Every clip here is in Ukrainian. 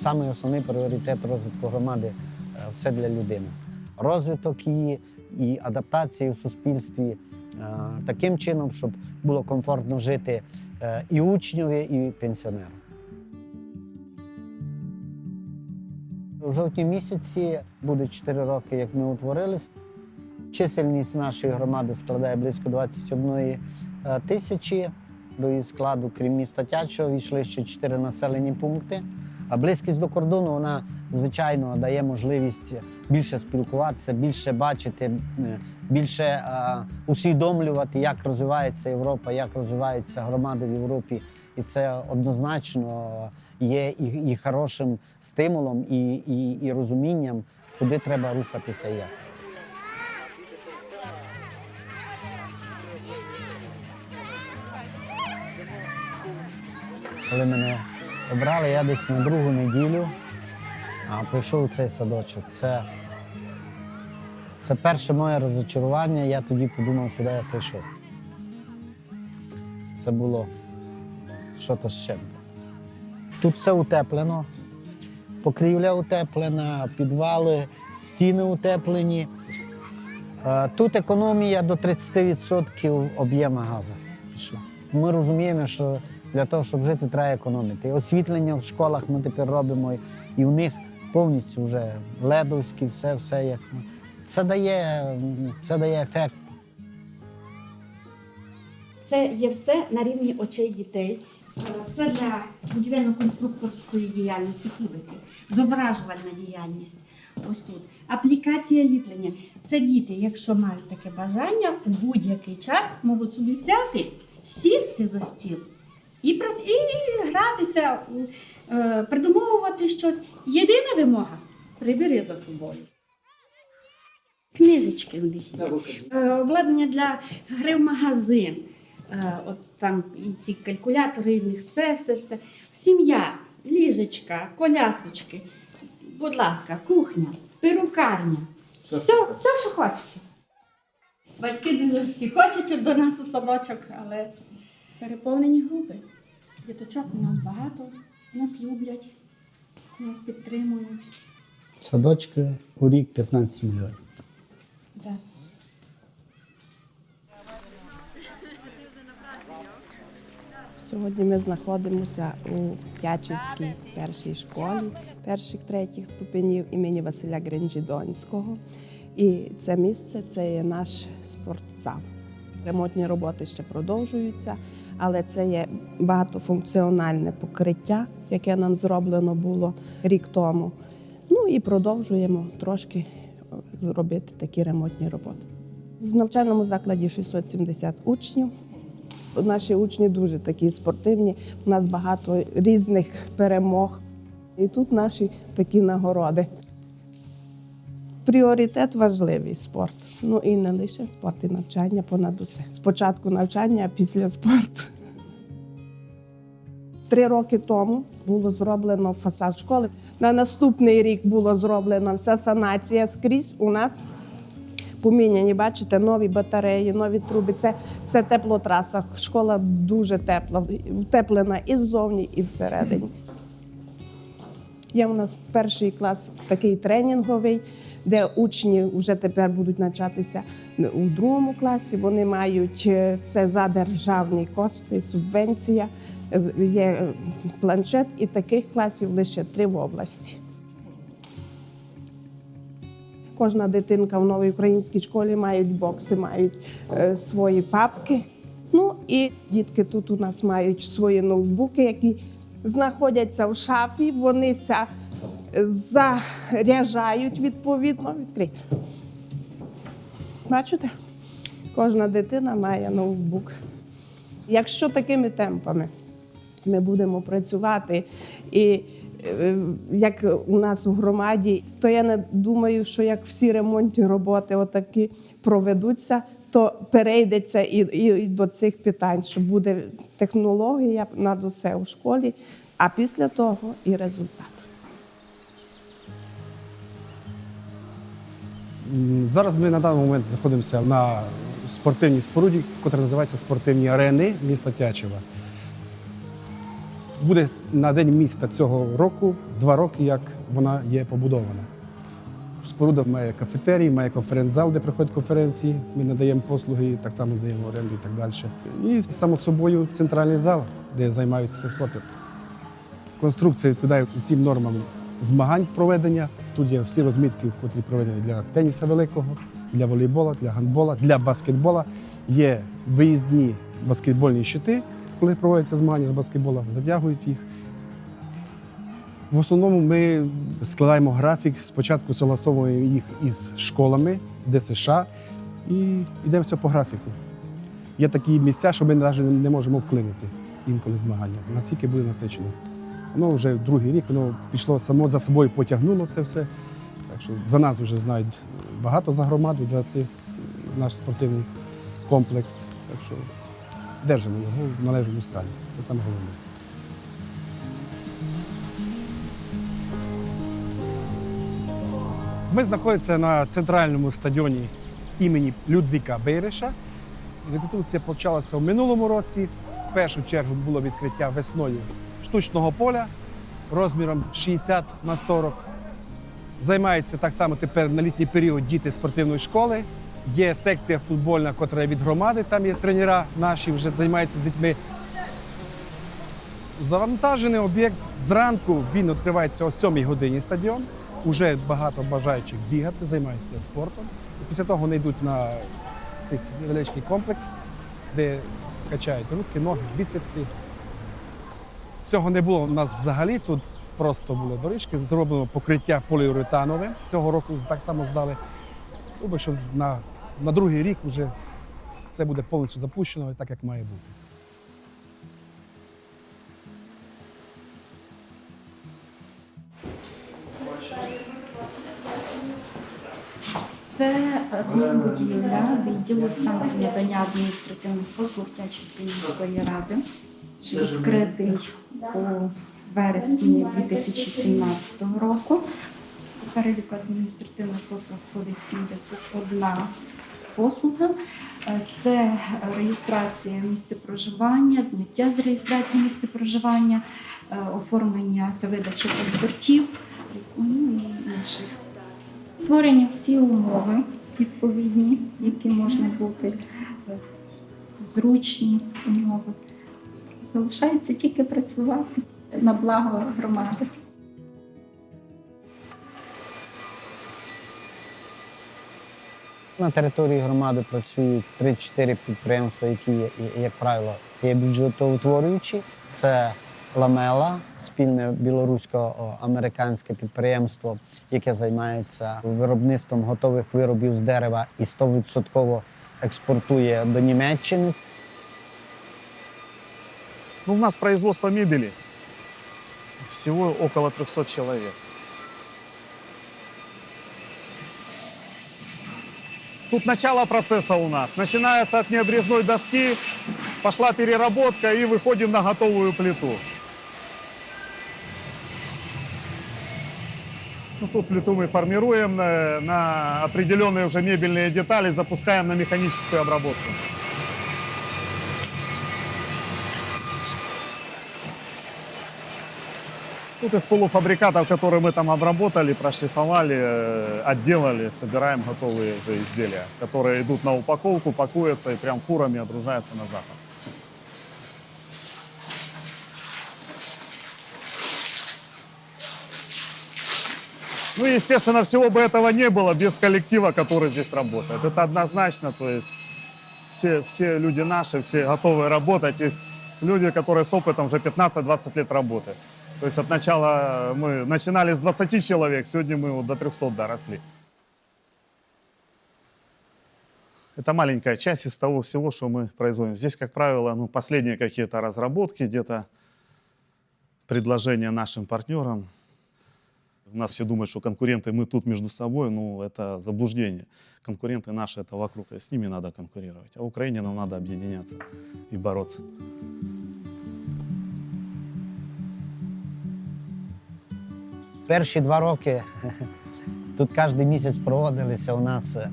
Самий основний пріоритет розвитку громади е, все для людини. Розвиток її і адаптації в суспільстві е, таким чином, щоб було комфортно жити е, і учневі, і пенсіонеру. В жовтні місяці буде 4 роки, як ми утворились. Чисельність нашої громади складає близько 21 е, тисячі. До її складу, крім міста Тячого, війшли ще 4 населені пункти. А близькість до кордону вона, звичайно, дає можливість більше спілкуватися, більше бачити, більше усвідомлювати, як розвивається Європа, як розвиваються громади в Європі. І це однозначно є і, і хорошим стимулом, і, і, і розумінням, куди треба рухатися як. Коли мене обрали, я десь на другу неділю а, прийшов у цей садочок. Це, це перше моє розочарування. Я тоді подумав, куди я прийшов. Це було що-то з чим. Тут все утеплено, покрівля утеплена, підвали, стіни утеплені. Е, Тут економія до 30% об'єму газу пішла. Ми розуміємо, що для того, щоб жити, треба економити. І освітлення в школах ми тепер робимо, і в них повністю вже ледовські, все, все як. Це дає, це дає ефект. Це є все на рівні очей дітей. Це для будівельно-конструкторської діяльності кубики, зображувальна діяльність. Ось тут. Аплікація ліплення. Це діти, якщо мають таке бажання, у будь-який час можуть собі взяти, сісти за стіл і, пра- і гратися, е, придумовувати щось. Єдина вимога прибери за собою. Книжечки в них є. Е, Обладнання для гри в магазин. Е, От там і ці калькулятори, в них все, все, все. Сім'я, ліжечка, колясочки. Будь ласка, кухня, перукарня. Все, все, що хочете. Батьки дуже всі хочуть до нас у садочок, але переповнені групи. Діточок у нас багато, нас люблять, нас підтримують. Садочки у рік 15 мільйонів. Да. Сьогодні ми знаходимося у Тячівській першій школі перших третіх ступенів імені Василя Гринджідонського. І це місце це є наш спортзал. Ремонтні роботи ще продовжуються, але це є багатофункціональне покриття, яке нам зроблено було рік тому. Ну і продовжуємо трошки зробити такі ремонтні роботи. В навчальному закладі 670 учнів. Наші учні дуже такі спортивні. У нас багато різних перемог. І тут наші такі нагороди. Пріоритет важливий спорт. Ну і не лише спорт, і навчання понад усе. Спочатку навчання, а після спорту. Три роки тому було зроблено фасад школи. На наступний рік було зроблено вся санація скрізь у нас поміняні, бачите, нові батареї, нові труби. Це, це теплотраса. Школа дуже тепла, утеплена і ззовні, і всередині. Є у нас перший клас такий тренінговий, де учні вже тепер будуть навчатися у другому класі. Вони мають е, це за державні кошти, субвенція. Е, Є е, планшет, і таких класів лише три в області. Кожна дитинка в новій українській школі мають бокси, мають е, свої папки. Ну і дітки тут у нас мають свої ноутбуки, які знаходяться в шафі. Вони ся заряджають відповідно відкрити. Бачите? Кожна дитина має ноутбук. Якщо такими темпами ми будемо працювати і е, як у нас в громаді, то я не думаю, що як всі ремонтні роботи отакі проведуться, то перейдеться і, і, і до цих питань, що буде технологія над усе у школі, а після того і результат. Зараз ми на даний момент знаходимося на спортивній споруді, яка називається спортивні арени міста Тячева. Буде на день міста цього року два роки, як вона є побудована. Споруда має кафетерій, має конференц-зал, де проходять конференції. Ми надаємо послуги, так само здаємо оренду і так далі. І само собою центральний зал, де займаються спортом. Конструкція відповідає усім нормам змагань проведення. Тут є всі розмітки, котрі проведені для теніса великого, для волейбола, для гандбола, для баскетбола. Є виїзні баскетбольні щити, коли проводяться змагання з баскетбола, затягують їх. В основному ми складаємо графік, спочатку согласовуємо їх із школами ДСШ і йдемо все по графіку. Є такі місця, що ми навіть не можемо вклинити інколи змагання. Настільки буде насичено. Воно вже другий рік, воно пішло само за собою, потягнуло це все. Так що за нас вже знають багато за громаду, за цей наш спортивний комплекс. Так що держимо його в належному стані. Це саме головне. Ми знаходимося на центральному стадіоні імені Людвіка Бейреша. Репетиція почалася в минулому році. В першу чергу було відкриття весною штучного поля розміром 60 на 40. Займаються так само тепер на літній період діти спортивної школи. Є секція футбольна, котра від громади, там є тренера наші, вже займаються з дітьми. Завантажений об'єкт зранку він відкривається о 7 годині стадіон. Уже багато бажаючих бігати, займаються спортом. Після того вони йдуть на цей невеличкий комплекс, де качають руки, ноги, біцепси. Цього не було у нас взагалі. Тут просто були доріжки, зроблено покриття поліуретанове. Цього року так само здали. Думаю, що на, на другий рік вже це буде повністю запущено, так як має бути. Це е, будівля відділу Центру надання адміністративних послуг Тячівської міської ради, відкритий у вересні 2017 року. У переліку адміністративних послуг входить 71 послуга. Е, Це реєстрація місця проживання, зняття з реєстрації місця проживання, е, оформлення та видача паспортів ну, і інших. Створені всі умови відповідні, які можна бути е, зручні умови. Залишається тільки працювати на благо громади. На території громади працюють 3-4 підприємства, які, як правило, є бюджетоутворюючі. Це Ламела, спільне білорусько-американське підприємство, яке займається виробництвом готових виробів з дерева і 100% експортує до Німеччини. Ну, у нас производство мебели всего около 300 человек. Тут начало процесса у нас. Начинается от необрезной доски, пошла переработка и выходим на готовую плиту. Ну, тут плиту мы формируем на, на определенные уже мебельные детали, запускаем на механическую обработку. Тут из полуфабрикатов, которые мы там обработали, прошлифовали, э, отделали, собираем готовые уже изделия, которые идут на упаковку, пакуются и прям фурами отгружаются на запад. Ну, естественно, всего бы этого не было без коллектива, который здесь работает. Это однозначно, то есть все, все люди наши, все готовы работать. Есть люди, которые с опытом уже 15-20 лет работают. То есть от начала мы начинали с 20 человек, сегодня мы вот до 300 доросли. Это маленькая часть из того всего, что мы производим. Здесь, как правило, ну, последние какие-то разработки, где-то предложения нашим партнерам. У нас все думают, что конкуренты мы тут между собой, ну, это заблуждение. Конкуренты наши это вокруг, то есть с ними надо конкурировать. А Украине нам надо объединяться и бороться. Перші два роки тут кожен місяць проводилися у нас е,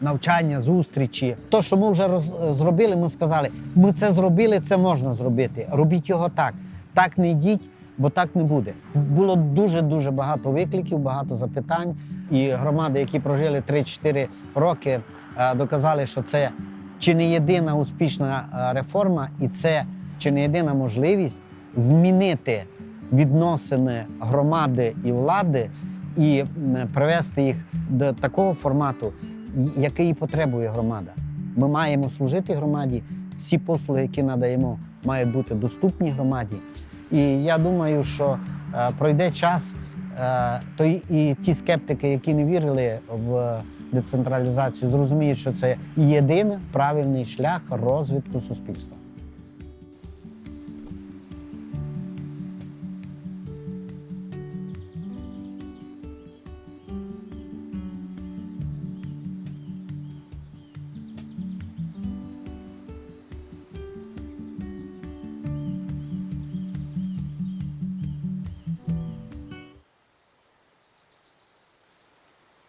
навчання, зустрічі. То, що ми вже роз- зробили, ми сказали, ми це зробили, це можна зробити. Робіть його так. Так не йдіть, бо так не буде. Було дуже дуже багато викликів, багато запитань. І громади, які прожили 3-4 роки, е, доказали, що це чи не єдина успішна е, реформа, і це чи не єдина можливість змінити відносини громади і влади і привести їх до такого формату, який потребує громада. Ми маємо служити громаді. Всі послуги, які надаємо, мають бути доступні громаді. І я думаю, що е, пройде час, е, то і, ті скептики, які не вірили в децентралізацію, зрозуміють, що це єдиний правильний шлях розвитку суспільства.